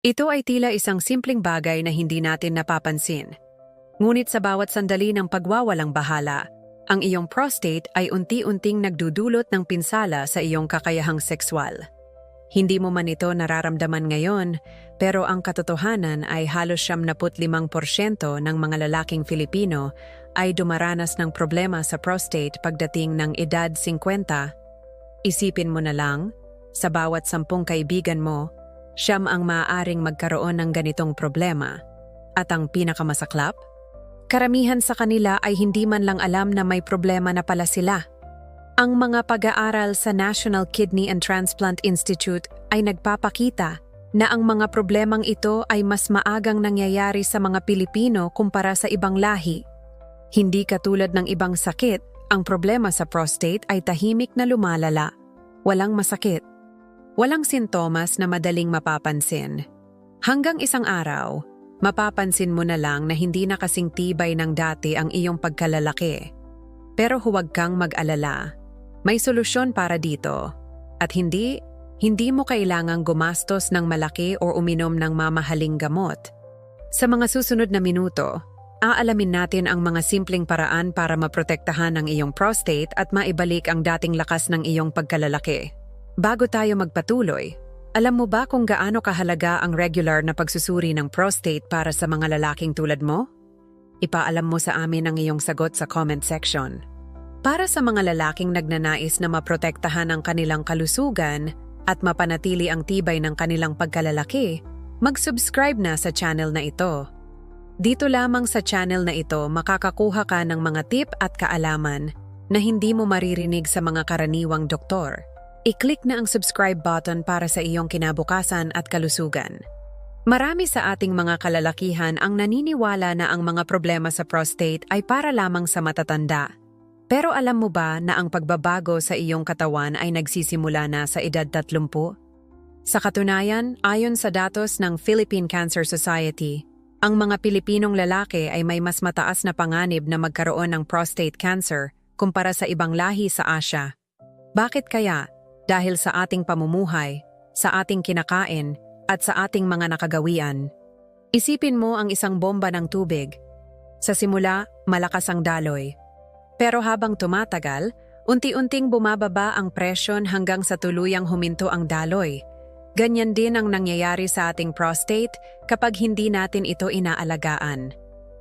Ito ay tila isang simpleng bagay na hindi natin napapansin. Ngunit sa bawat sandali ng pagwawalang bahala, ang iyong prostate ay unti-unting nagdudulot ng pinsala sa iyong kakayahang sexual. Hindi mo man ito nararamdaman ngayon, pero ang katotohanan ay halos 75% ng mga lalaking Filipino ay dumaranas ng problema sa prostate pagdating ng edad 50. Isipin mo na lang, sa bawat sampung kaibigan mo, siyam ang maaaring magkaroon ng ganitong problema. At ang pinakamasaklap? Karamihan sa kanila ay hindi man lang alam na may problema na pala sila. Ang mga pag-aaral sa National Kidney and Transplant Institute ay nagpapakita na ang mga problemang ito ay mas maagang nangyayari sa mga Pilipino kumpara sa ibang lahi. Hindi katulad ng ibang sakit, ang problema sa prostate ay tahimik na lumalala. Walang masakit. Walang sintomas na madaling mapapansin. Hanggang isang araw, mapapansin mo na lang na hindi na kasing tibay ng dati ang iyong pagkalalaki. Pero huwag kang mag-alala. May solusyon para dito. At hindi, hindi mo kailangang gumastos ng malaki o uminom ng mamahaling gamot. Sa mga susunod na minuto, aalamin natin ang mga simpleng paraan para maprotektahan ang iyong prostate at maibalik ang dating lakas ng iyong pagkalalaki. Bago tayo magpatuloy, alam mo ba kung gaano kahalaga ang regular na pagsusuri ng prostate para sa mga lalaking tulad mo? Ipaalam mo sa amin ang iyong sagot sa comment section. Para sa mga lalaking nagnanais na maprotektahan ang kanilang kalusugan at mapanatili ang tibay ng kanilang pagkalalaki, mag-subscribe na sa channel na ito. Dito lamang sa channel na ito makakakuha ka ng mga tip at kaalaman na hindi mo maririnig sa mga karaniwang doktor. I-click na ang subscribe button para sa iyong kinabukasan at kalusugan. Marami sa ating mga kalalakihan ang naniniwala na ang mga problema sa prostate ay para lamang sa matatanda. Pero alam mo ba na ang pagbabago sa iyong katawan ay nagsisimula na sa edad 30? Sa katunayan, ayon sa datos ng Philippine Cancer Society, ang mga Pilipinong lalaki ay may mas mataas na panganib na magkaroon ng prostate cancer kumpara sa ibang lahi sa Asia. Bakit kaya? Dahil sa ating pamumuhay, sa ating kinakain, at sa ating mga nakagawian. Isipin mo ang isang bomba ng tubig. Sa simula, malakas ang daloy. Pero habang tumatagal, unti-unting bumababa ang presyon hanggang sa tuluyang huminto ang daloy. Ganyan din ang nangyayari sa ating prostate kapag hindi natin ito inaalagaan.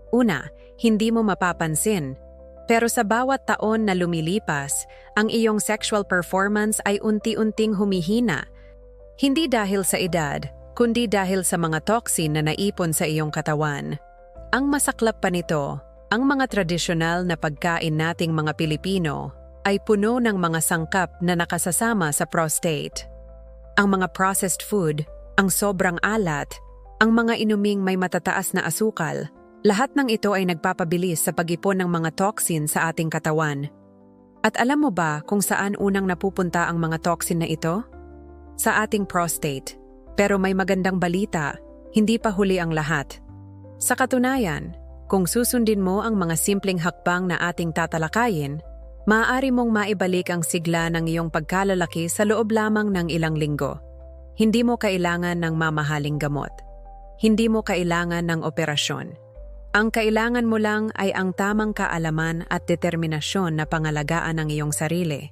Una, hindi mo mapapansin pero sa bawat taon na lumilipas, ang iyong sexual performance ay unti-unting humihina. Hindi dahil sa edad, kundi dahil sa mga toxin na naipon sa iyong katawan. Ang masaklap pa nito, ang mga tradisyonal na pagkain nating mga Pilipino ay puno ng mga sangkap na nakasasama sa prostate. Ang mga processed food, ang sobrang alat, ang mga inuming may matataas na asukal, lahat ng ito ay nagpapabilis sa pag-ipon ng mga toxin sa ating katawan. At alam mo ba kung saan unang napupunta ang mga toxin na ito? Sa ating prostate. Pero may magandang balita, hindi pa huli ang lahat. Sa katunayan, kung susundin mo ang mga simpleng hakbang na ating tatalakayin, maaari mong maibalik ang sigla ng iyong pagkalalaki sa loob lamang ng ilang linggo. Hindi mo kailangan ng mamahaling gamot. Hindi mo kailangan ng operasyon ang kailangan mo lang ay ang tamang kaalaman at determinasyon na pangalagaan ang iyong sarili.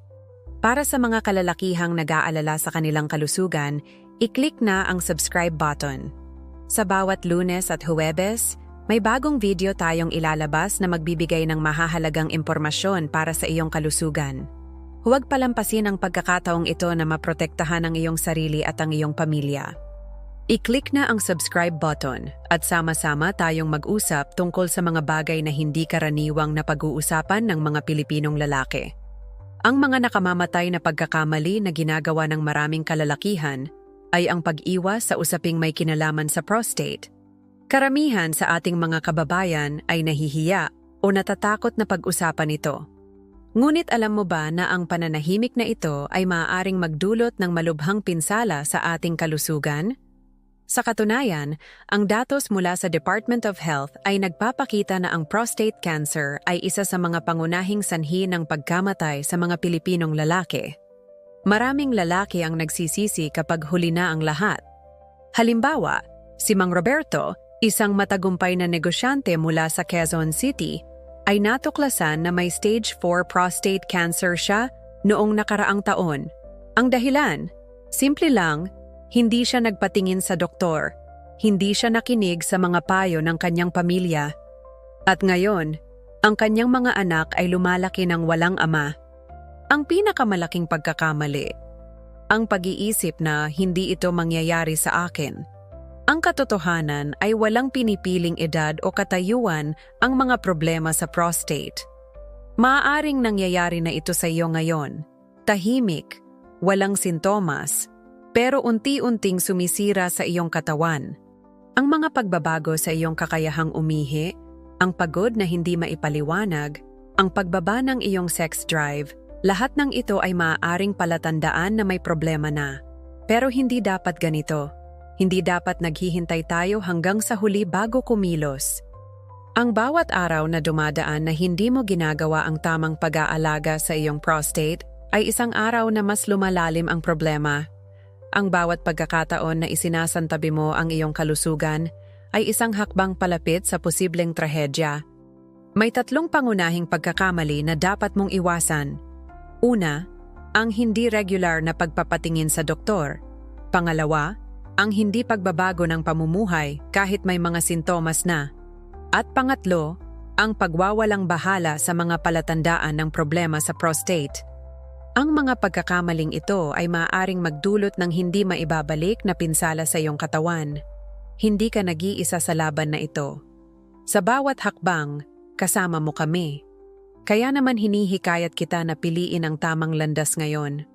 Para sa mga kalalakihang nag-aalala sa kanilang kalusugan, i-click na ang subscribe button. Sa bawat lunes at huwebes, may bagong video tayong ilalabas na magbibigay ng mahahalagang impormasyon para sa iyong kalusugan. Huwag palampasin ang pagkakataong ito na maprotektahan ang iyong sarili at ang iyong pamilya. I-click na ang subscribe button at sama-sama tayong mag-usap tungkol sa mga bagay na hindi karaniwang na pag-uusapan ng mga Pilipinong lalaki. Ang mga nakamamatay na pagkakamali na ginagawa ng maraming kalalakihan ay ang pag-iwas sa usaping may kinalaman sa prostate. Karamihan sa ating mga kababayan ay nahihiya o natatakot na pag-usapan ito. Ngunit alam mo ba na ang pananahimik na ito ay maaaring magdulot ng malubhang pinsala sa ating kalusugan? Sa katunayan, ang datos mula sa Department of Health ay nagpapakita na ang prostate cancer ay isa sa mga pangunahing sanhi ng pagkamatay sa mga Pilipinong lalaki. Maraming lalaki ang nagsisisi kapag huli na ang lahat. Halimbawa, Si Mang Roberto, isang matagumpay na negosyante mula sa Quezon City, ay natuklasan na may stage 4 prostate cancer siya noong nakaraang taon. Ang dahilan, simple lang, hindi siya nagpatingin sa doktor, hindi siya nakinig sa mga payo ng kanyang pamilya. At ngayon, ang kanyang mga anak ay lumalaki ng walang ama. Ang pinakamalaking pagkakamali, ang pag-iisip na hindi ito mangyayari sa akin. Ang katotohanan ay walang pinipiling edad o katayuan ang mga problema sa prostate. Maaaring nangyayari na ito sa iyo ngayon. Tahimik, walang sintomas, pero unti-unting sumisira sa iyong katawan. Ang mga pagbabago sa iyong kakayahang umihi, ang pagod na hindi maipaliwanag, ang pagbaba ng iyong sex drive, lahat ng ito ay maaaring palatandaan na may problema na. Pero hindi dapat ganito. Hindi dapat naghihintay tayo hanggang sa huli bago kumilos. Ang bawat araw na dumadaan na hindi mo ginagawa ang tamang pag-aalaga sa iyong prostate ay isang araw na mas lumalalim ang problema. Ang bawat pagkakataon na isinasantabi mo ang iyong kalusugan ay isang hakbang palapit sa posibleng trahedya. May tatlong pangunahing pagkakamali na dapat mong iwasan. Una, ang hindi regular na pagpapatingin sa doktor. Pangalawa, ang hindi pagbabago ng pamumuhay kahit may mga sintomas na. At pangatlo, ang pagwawalang bahala sa mga palatandaan ng problema sa prostate. Ang mga pagkakamaling ito ay maaaring magdulot ng hindi maibabalik na pinsala sa iyong katawan. Hindi ka nag-iisa sa laban na ito. Sa bawat hakbang, kasama mo kami. Kaya naman hinihikayat kita na piliin ang tamang landas ngayon.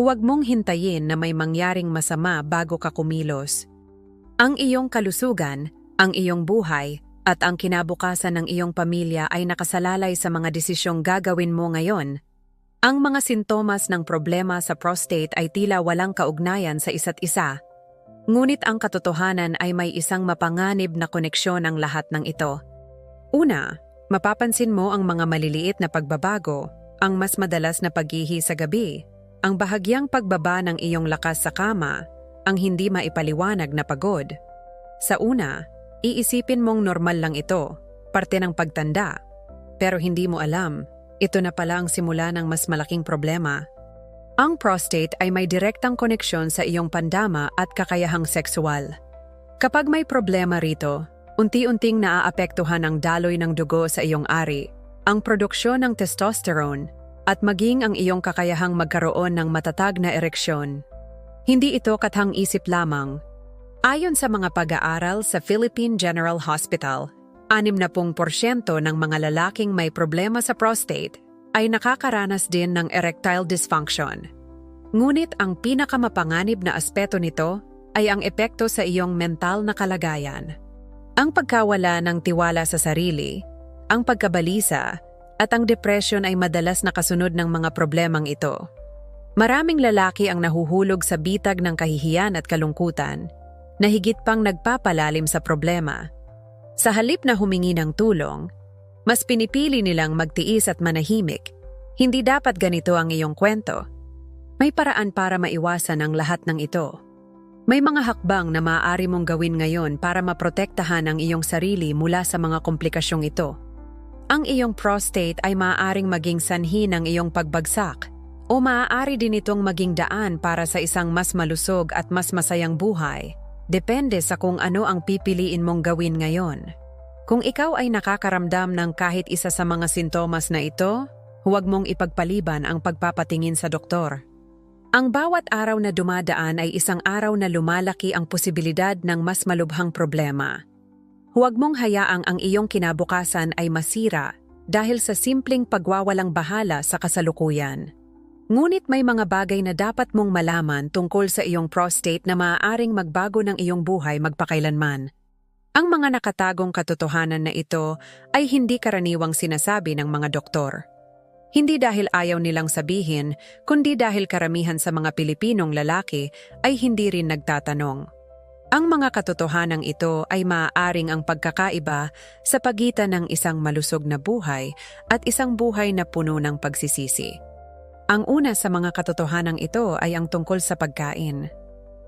Huwag mong hintayin na may mangyaring masama bago ka kumilos. Ang iyong kalusugan, ang iyong buhay, at ang kinabukasan ng iyong pamilya ay nakasalalay sa mga desisyong gagawin mo ngayon. Ang mga sintomas ng problema sa prostate ay tila walang kaugnayan sa isa't isa. Ngunit ang katotohanan ay may isang mapanganib na koneksyon ang lahat ng ito. Una, mapapansin mo ang mga maliliit na pagbabago, ang mas madalas na paghihi sa gabi, ang bahagyang pagbaba ng iyong lakas sa kama, ang hindi maipaliwanag na pagod. Sa una, iisipin mong normal lang ito, parte ng pagtanda. Pero hindi mo alam, ito na pala ang simula ng mas malaking problema. Ang prostate ay may direktang koneksyon sa iyong pandama at kakayahang sexual. Kapag may problema rito, unti-unting naaapektuhan ang daloy ng dugo sa iyong ari, ang produksyon ng testosterone, at maging ang iyong kakayahang magkaroon ng matatag na ereksyon. Hindi ito kathang isip lamang. Ayon sa mga pag-aaral sa Philippine General Hospital, 60% ng mga lalaking may problema sa prostate ay nakakaranas din ng erectile dysfunction. Ngunit ang pinakamapanganib na aspeto nito ay ang epekto sa iyong mental na kalagayan. Ang pagkawala ng tiwala sa sarili, ang pagkabalisa, at ang depression ay madalas nakasunod ng mga problemang ito. Maraming lalaki ang nahuhulog sa bitag ng kahihiyan at kalungkutan, na higit pang nagpapalalim sa problema. Sa halip na humingi ng tulong, mas pinipili nilang magtiis at manahimik. Hindi dapat ganito ang iyong kwento. May paraan para maiwasan ang lahat ng ito. May mga hakbang na maaari mong gawin ngayon para maprotektahan ang iyong sarili mula sa mga komplikasyong ito. Ang iyong prostate ay maaaring maging sanhi ng iyong pagbagsak o maaari din itong maging daan para sa isang mas malusog at mas masayang buhay. Depende sa kung ano ang pipiliin mong gawin ngayon. Kung ikaw ay nakakaramdam ng kahit isa sa mga sintomas na ito, huwag mong ipagpaliban ang pagpapatingin sa doktor. Ang bawat araw na dumadaan ay isang araw na lumalaki ang posibilidad ng mas malubhang problema. Huwag mong hayaang ang iyong kinabukasan ay masira dahil sa simpleng pagwawalang bahala sa kasalukuyan. Ngunit may mga bagay na dapat mong malaman tungkol sa iyong prostate na maaaring magbago ng iyong buhay magpakailanman. Ang mga nakatagong katotohanan na ito ay hindi karaniwang sinasabi ng mga doktor. Hindi dahil ayaw nilang sabihin, kundi dahil karamihan sa mga Pilipinong lalaki ay hindi rin nagtatanong. Ang mga katotohanang ito ay maaaring ang pagkakaiba sa pagitan ng isang malusog na buhay at isang buhay na puno ng pagsisisi. Ang una sa mga katotohanang ito ay ang tungkol sa pagkain.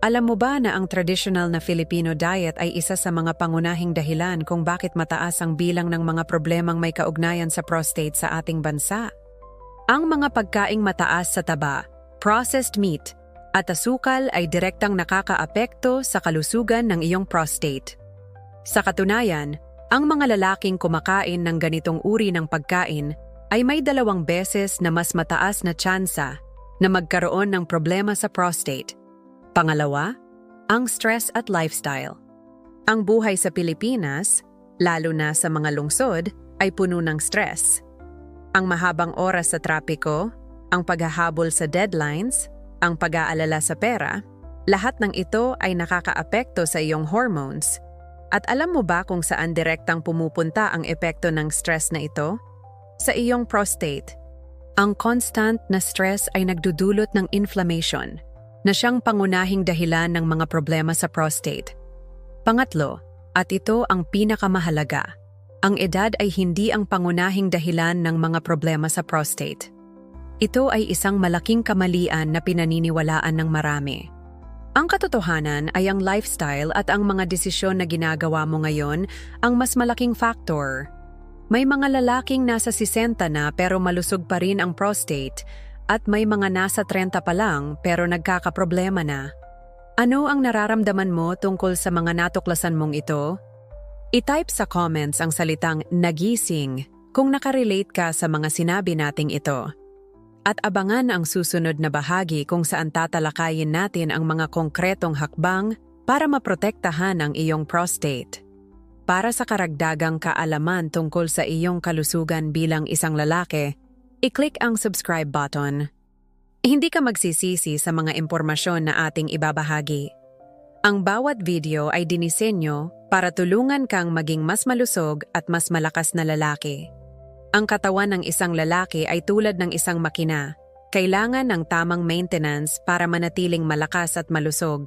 Alam mo ba na ang traditional na Filipino diet ay isa sa mga pangunahing dahilan kung bakit mataas ang bilang ng mga problemang may kaugnayan sa prostate sa ating bansa? Ang mga pagkaing mataas sa taba, processed meat, at asukal ay direktang nakakaapekto sa kalusugan ng iyong prostate. Sa katunayan, ang mga lalaking kumakain ng ganitong uri ng pagkain ay may dalawang beses na mas mataas na tsansa na magkaroon ng problema sa prostate Pangalawa, ang stress at lifestyle. Ang buhay sa Pilipinas, lalo na sa mga lungsod, ay puno ng stress. Ang mahabang oras sa trapiko, ang paghahabol sa deadlines, ang pag-aalala sa pera, lahat ng ito ay nakakaapekto sa iyong hormones. At alam mo ba kung saan direktang pumupunta ang epekto ng stress na ito? Sa iyong prostate. Ang constant na stress ay nagdudulot ng inflammation – na siyang pangunahing dahilan ng mga problema sa prostate. Pangatlo, at ito ang pinakamahalaga, ang edad ay hindi ang pangunahing dahilan ng mga problema sa prostate. Ito ay isang malaking kamalian na pinaniniwalaan ng marami. Ang katotohanan ay ang lifestyle at ang mga desisyon na ginagawa mo ngayon ang mas malaking factor. May mga lalaking nasa 60 na pero malusog pa rin ang prostate at may mga nasa 30 pa lang pero nagkakaproblema na. Ano ang nararamdaman mo tungkol sa mga natuklasan mong ito? I-type sa comments ang salitang nagising kung nakarelate ka sa mga sinabi nating ito. At abangan ang susunod na bahagi kung saan tatalakayin natin ang mga konkretong hakbang para maprotektahan ang iyong prostate. Para sa karagdagang kaalaman tungkol sa iyong kalusugan bilang isang lalaki, i-click ang subscribe button. Hindi ka magsisisi sa mga impormasyon na ating ibabahagi. Ang bawat video ay dinisenyo para tulungan kang maging mas malusog at mas malakas na lalaki. Ang katawan ng isang lalaki ay tulad ng isang makina. Kailangan ng tamang maintenance para manatiling malakas at malusog.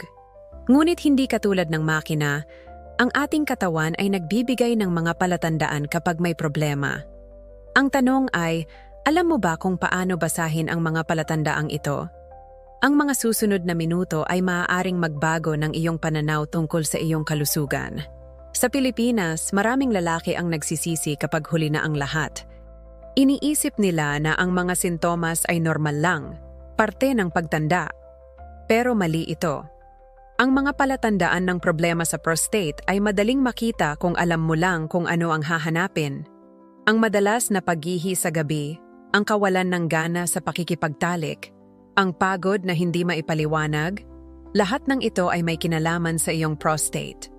Ngunit hindi katulad ng makina, ang ating katawan ay nagbibigay ng mga palatandaan kapag may problema. Ang tanong ay, alam mo ba kung paano basahin ang mga palatandaang ito? Ang mga susunod na minuto ay maaaring magbago ng iyong pananaw tungkol sa iyong kalusugan. Sa Pilipinas, maraming lalaki ang nagsisisi kapag huli na ang lahat. Iniisip nila na ang mga sintomas ay normal lang, parte ng pagtanda. Pero mali ito. Ang mga palatandaan ng problema sa prostate ay madaling makita kung alam mo lang kung ano ang hahanapin. Ang madalas na paggihi sa gabi, ang kawalan ng gana sa pakikipagtalik, ang pagod na hindi maipaliwanag, lahat ng ito ay may kinalaman sa iyong prostate.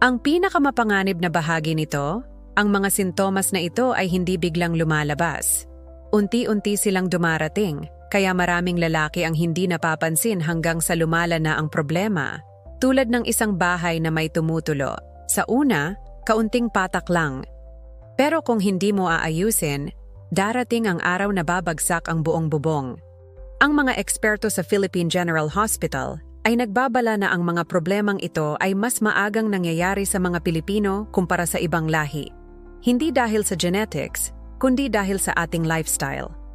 Ang pinakamapanganib na bahagi nito, ang mga sintomas na ito ay hindi biglang lumalabas. Unti-unti silang dumarating, kaya maraming lalaki ang hindi napapansin hanggang sa lumala na ang problema. Tulad ng isang bahay na may tumutulo. Sa una, kaunting patak lang. Pero kung hindi mo aayusin, darating ang araw na babagsak ang buong bubong. Ang mga eksperto sa Philippine General Hospital ay nagbabala na ang mga problemang ito ay mas maagang nangyayari sa mga Pilipino kumpara sa ibang lahi. Hindi dahil sa genetics, kundi dahil sa ating lifestyle.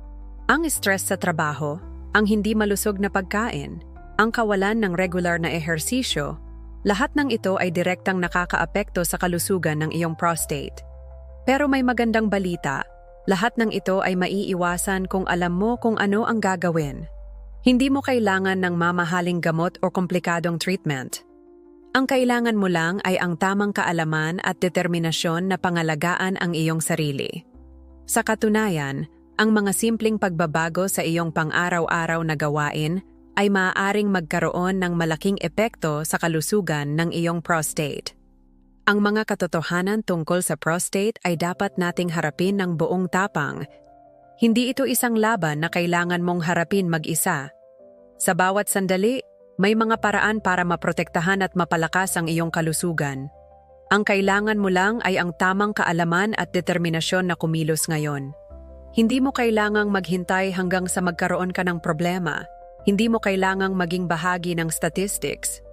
Ang stress sa trabaho, ang hindi malusog na pagkain, ang kawalan ng regular na ehersisyo, lahat ng ito ay direktang nakakaapekto sa kalusugan ng iyong prostate. Pero may magandang balita lahat ng ito ay maiiwasan kung alam mo kung ano ang gagawin. Hindi mo kailangan ng mamahaling gamot o komplikadong treatment. Ang kailangan mo lang ay ang tamang kaalaman at determinasyon na pangalagaan ang iyong sarili. Sa katunayan, ang mga simpleng pagbabago sa iyong pang-araw-araw na gawain ay maaaring magkaroon ng malaking epekto sa kalusugan ng iyong prostate. Ang mga katotohanan tungkol sa prostate ay dapat nating harapin ng buong tapang. Hindi ito isang laban na kailangan mong harapin mag-isa. Sa bawat sandali, may mga paraan para maprotektahan at mapalakas ang iyong kalusugan. Ang kailangan mo lang ay ang tamang kaalaman at determinasyon na kumilos ngayon. Hindi mo kailangang maghintay hanggang sa magkaroon ka ng problema. Hindi mo kailangang maging bahagi ng statistics.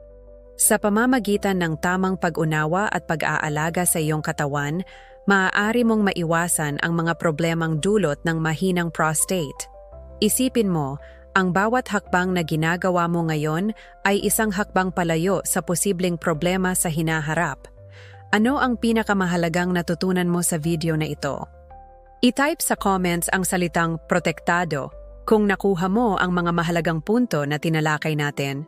Sa pamamagitan ng tamang pag-unawa at pag-aalaga sa iyong katawan, maaari mong maiwasan ang mga problemang dulot ng mahinang prostate. Isipin mo, Ang bawat hakbang na ginagawa mo ngayon ay isang hakbang palayo sa posibleng problema sa hinaharap. Ano ang pinakamahalagang natutunan mo sa video na ito? I-type sa comments ang salitang protektado kung nakuha mo ang mga mahalagang punto na tinalakay natin.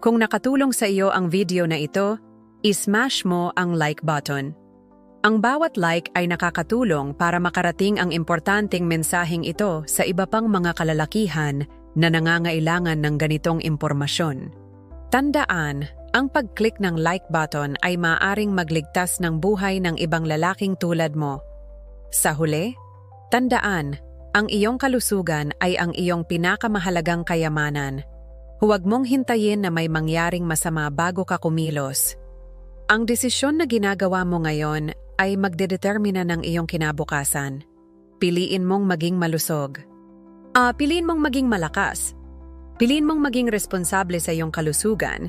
Kung nakatulong sa iyo ang video na ito, i-smash mo ang like button. Ang bawat like ay nakakatulong para makarating ang importanteng mensaheng ito sa iba pang mga kalalakihan na nangangailangan ng ganitong impormasyon. Tandaan, ang pag-click ng like button ay maaring magligtas ng buhay ng ibang lalaking tulad mo. Sa huli, tandaan, ang iyong kalusugan ay ang iyong pinakamahalagang kayamanan. Huwag mong hintayin na may mangyaring masama bago ka kumilos. Ang desisyon na ginagawa mo ngayon ay magdedetermina ng iyong kinabukasan. Piliin mong maging malusog. Ah, piliin mong maging malakas. Piliin mong maging responsable sa iyong kalusugan